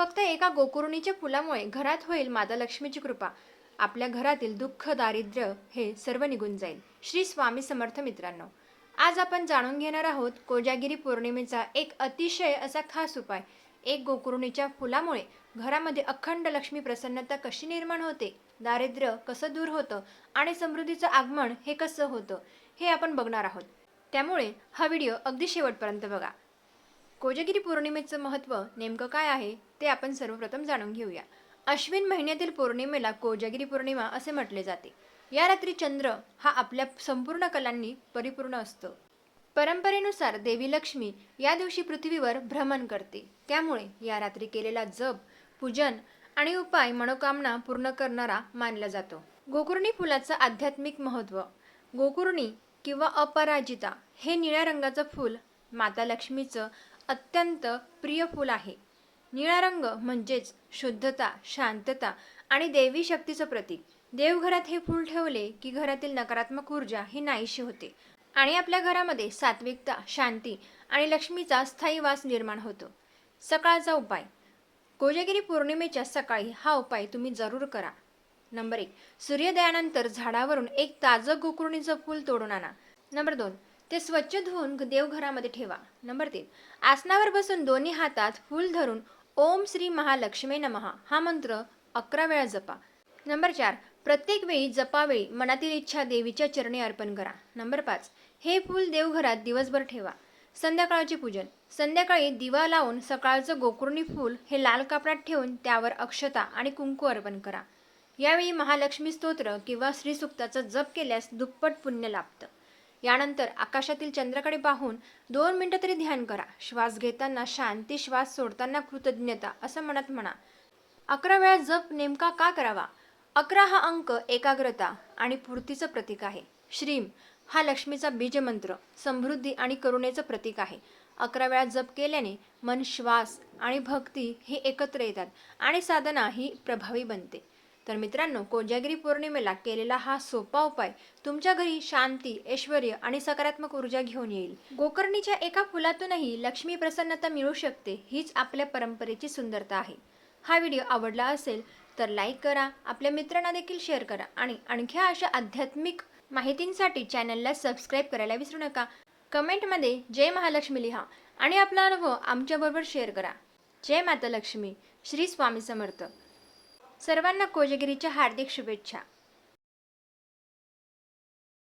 फक्त एका गोकुरुणीच्या फुलामुळे घरात होईल माता लक्ष्मीची कृपा. आपल्या घरातील दुःख दारिद्र्य हे सर्व निघून जाईल. श्री स्वामी समर्थ मित्रांनो आज आपण जाणून घेणार आहोत कोजागिरी पौर्णिमेचा एक अतिशय असा खास उपाय. एक गोकुरुणीच्या फुलामुळे घरामध्ये अखंड लक्ष्मी प्रसन्नता कशी निर्माण होते दारिद्र्य कसं दूर होतं आणि समृद्धीचं आगमन हे कसं होतं हे आपण बघणार आहोत. त्यामुळे हा व्हिडिओ अगदी शेवटपर्यंत बघा. कोजगिरी पौर्णिमेचं महत्त्व नेमकं काय आहे ते आपण सर्वप्रथम जाणून घेऊया. अश्विन महिन्यातील पौर्णिमेला कोजागिरी पौर्णिमा असे म्हटले जाते. या रात्री चंद्र हा आपल्या संपूर्ण कलांनी परिपूर्ण असतो. परंपरेनुसार देवी लक्ष्मी या दिवशी पृथ्वीवर भ्रमण करते. त्यामुळे या रात्री केलेला जप पूजन आणि उपाय मनोकामना पूर्ण करणारा मानला जातो. गोकुर्णी फुलाचं आध्यात्मिक महत्त्व गोकुर्णी किंवा अपराजिता हे निळ्या रंगाचं फूल माता लक्ष्मीचं अत्यंत प्रिय फूल आहे. निळा रंग म्हणजेच शुद्धता शांतता आणि देवी शक्तीचं प्रतीक. देवघरात हे फूल ठेवले की घरातील नकारात्मक ऊर्जा ही नाहीशी होते आणि आपल्या घरामध्ये सात्विकता शांती आणि लक्ष्मीचा स्थायी वास निर्माण होतो. सकाळचा उपाय. कोजागिरी पौर्णिमेच्या सकाळी हा उपाय तुम्ही जरूर करा. नंबर एक. सूर्योदयानंतर झाडावरून एक ताजं गोकुर्णीचं फूल तोडून आणा. नंबर दोन. ते स्वच्छ धुवून देवघरामध्ये ठेवा. नंबर तीन. आसनावर बसून दोन्ही हातात फूल धरून ओम श्री महालक्ष्मी नमहा हा मंत्र अकरा वेळा जपा. नंबर चार. प्रत्येक वेळी जपावेळी मनातील इच्छा देवीच्या चरणी अर्पण करा. नंबर पाच. हे फूल देवघरात दिवसभर ठेवा. संध्याकाळचे पूजन. संध्याकाळी दिवा लावून सकाळचं गोकुर्णी फूल हे लाल कापडात ठेवून त्यावर अक्षता आणि कुंकू अर्पण करा. यावेळी महालक्ष्मी स्तोत्र किंवा श्रीसुक्ताचा जप केल्यास दुप्पट पुण्य लाभतं. यानंतर आकाशातील चंद्राकडे पाहून दोन मिनटं तरी ध्यान करा. श्वास घेताना शांती श्वास सोडताना कृतज्ञता असं म्हणत म्हणा. अकरा वेळा जप नेमका का करावा? अकरा हा अंक एकाग्रता आणि पूर्तीचं प्रतीक आहे. श्रीम हा लक्ष्मीचा बीजमंत्र समृद्धी आणि करुणेचं प्रतीक आहे. अकरा वेळा जप केल्याने मन श्वास आणि भक्ती हे एकत्र येतात आणि साधना ही प्रभावी बनते. तर मित्रांनो कोजागिरी पौर्णिमेला केलेला हा सोपा उपाय तुमच्या घरी शांती ऐश्वर आणि सकारात्मक ऊर्जा घेऊन येईल. गोकर्णीच्या एका फुलातूनही लक्ष्मी प्रसन्नता मिळू शकते हीच आपल्या परंपरेची सुंदरता आहे. हा व्हिडिओ आवडला असेल तर लाईक करा आपल्या मित्रांना देखील शेअर करा आणि आणखी अशा आध्यात्मिक माहितींसाठी चॅनलला सबस्क्राईब करायला विसरू नका. कमेंटमध्ये जय महालक्ष्मी लिहा आणि आपला अनुभव आमच्याबरोबर शेअर करा. जय माता लक्ष्मी. श्री स्वामी समर्थ. सर्वांना कोजगिरीच्या हार्दिक शुभेच्छा.